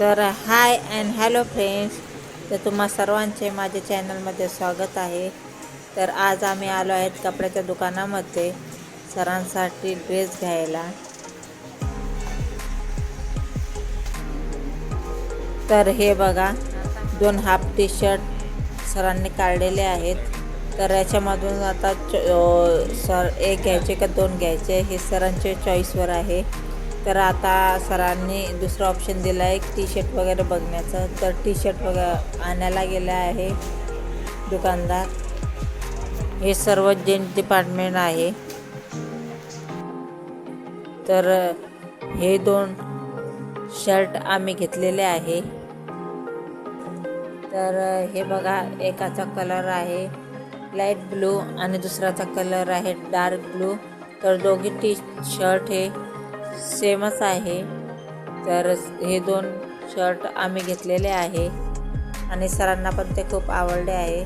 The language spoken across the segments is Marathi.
तर हाय अँड हॅलो फ्रेंड्स तर तुम्हा सर्वांचे माझ्या चॅनलमध्ये स्वागत आहे. तर आज आम्ही आलो आहेत कपड्याच्या दुकानामध्ये सरांसाठी ड्रेस घ्यायला. तर हे बघा दोन हाफ टी शर्ट सरांनी काढलेले आहेत. तर याच्यामधून आता सर एक घ्यायचे का दोन घ्यायचे हे सरांचे चॉईसवर आहे. तर आता सरांनी दुसरा ऑप्शन दिला आहे टी शर्ट वगैरे बघण्याचं. तर टी शर्ट वगैरे आणायला गेला आहे दुकानदार. हे सर्व जेंट्स डिपार्टमेंट आहे. तर हे दोन शर्ट आम्ही घेतलेले आहे. तर हे बघा एकाचा कलर आहे लाइट ब्लू आणि दुसऱ्याचा कलर आहे डार्क ब्लू तर दोघी टी शर्ट हे सेमच आहे. तर हे दोन शर्ट आम्ही घेतलेले आहे. आणि सरांना पण ते खूप आवडले आहे.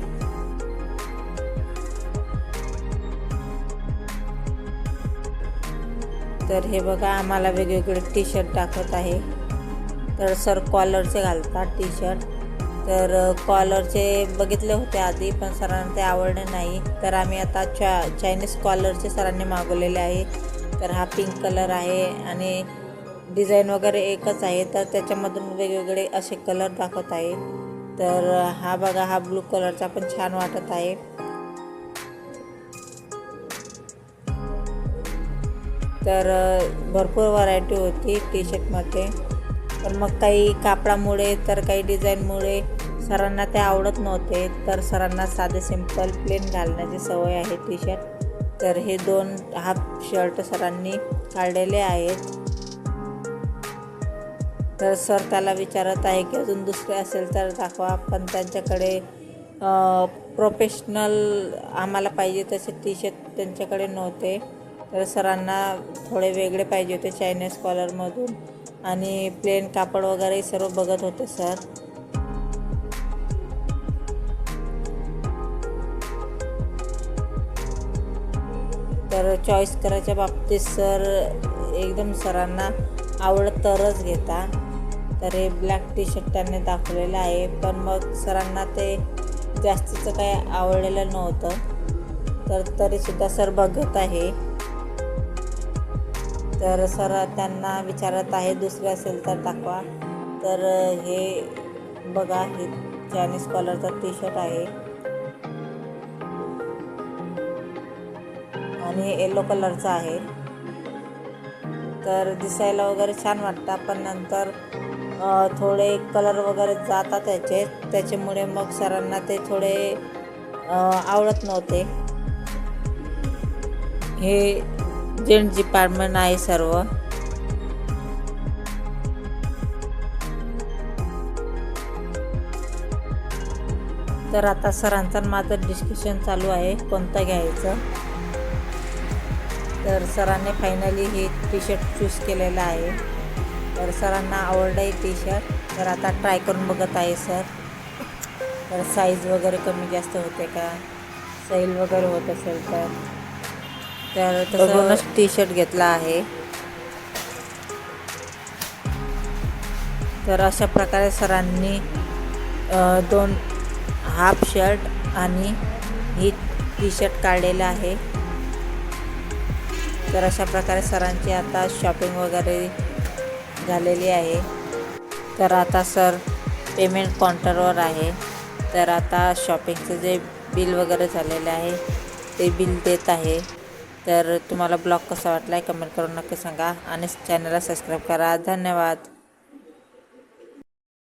तर हे बघा आम्हाला वेगवेगळे टी शर्ट दाखवत आहे. तर सर कॉलरचे घालतात टी शर्ट तर कॉलरचे बघितले होते आधी पण सरांना ते आवडले नाही. तर आम्ही आता चा चायनीज कॉलरचे सरांनी मागवलेले आहे. तर हा पिंक कलर आहे आणि डिझाईन वगैरे एकच आहे. तर त्याच्यामधून वेगवेगळे असे कलर दाखवत आहे. तर हा बघा हा ब्लू कलरचा पण छान वाटत आहे. तर भरपूर व्हरायटी होती टी शर्टमध्ये पण मग काही कापडामुळे तर काही डिझाईनमुळे सरांना ते आवडत नव्हते. तर सरांना साधे सिंपल प्लेन घालण्याची सवय आहे टी शर्ट तर हे दोन हाफ शर्ट सरांनी काढलेले आहेत. तर सर त्याला विचारत आहे की अजून दुसरे असेल तर दाखवा पण त्यांच्याकडे प्रोफेशनल आम्हाला पाहिजे तसे टी शर्ट त्यांच्याकडे नव्हते. तर सरांना थोडे वेगळे पाहिजे होते चायनीज कॉलरमधून आणि प्लेन कापड वगैरे सर्व बघत होते सर. तर चॉईस करायच्या बाबतीत सर एकदम सरांना आवडत तरच घेता. तर हे ब्लॅक टी शर्ट त्यांनी दाखवलेलं आहे. पण मग सरांना ते जास्तीचं काही आवडलेलं नव्हतं. तर तरीसुद्धा सर बघत आहे. तर सर त्यांना विचारत आहे दुसरे असेल तर दाखवा. तर हे बघा हे चायनीज कॉलरचा टी शर्ट आहे. आणि येलो कलरचा आहे. तर दिसायला वगैरे छान वाटतं. पण नंतर थोडे कलर वगैरे जातात त्याचे. त्याच्यामुळे मग सरांना ते थोडे आवडत नव्हते. हे जेंट्स डिपार्टमेंट आहे सर्व. तर आता सरांचं माझं डिस्कशन चालू आहे. कोणतं घ्यायचं? तर सरांनी फायनली हे टी शर्ट चूज केलेलं आहे. तर सरांना आवडलं आहे टी शर्ट तर आता ट्राय करून बघत आहे सर. तर साईज वगैरे कमी जास्त होते का? सैल वगैरे होत असेल तर. तर तसंच टी शर्ट घेतला आहे. तर अशा प्रकारे सरांनी दोन हाफ शर्ट आणि ही टी शर्ट काढलेलं आहे. तर अशा प्रकारे सरांची आता शॉपिंग वगैरे झालेली आहे. तर आता सर पेमेंट काउंटरवर आहे. तर आता शॉपिंगचं जे बिल वगैरे झालेलं आहे ते बिल देत आहे. तर तुम्हाला ब्लॉग कसा वाटला आहे कमेंट करून नक्की सांगा. आणि चॅनलला सबस्क्राईब करा. धन्यवाद.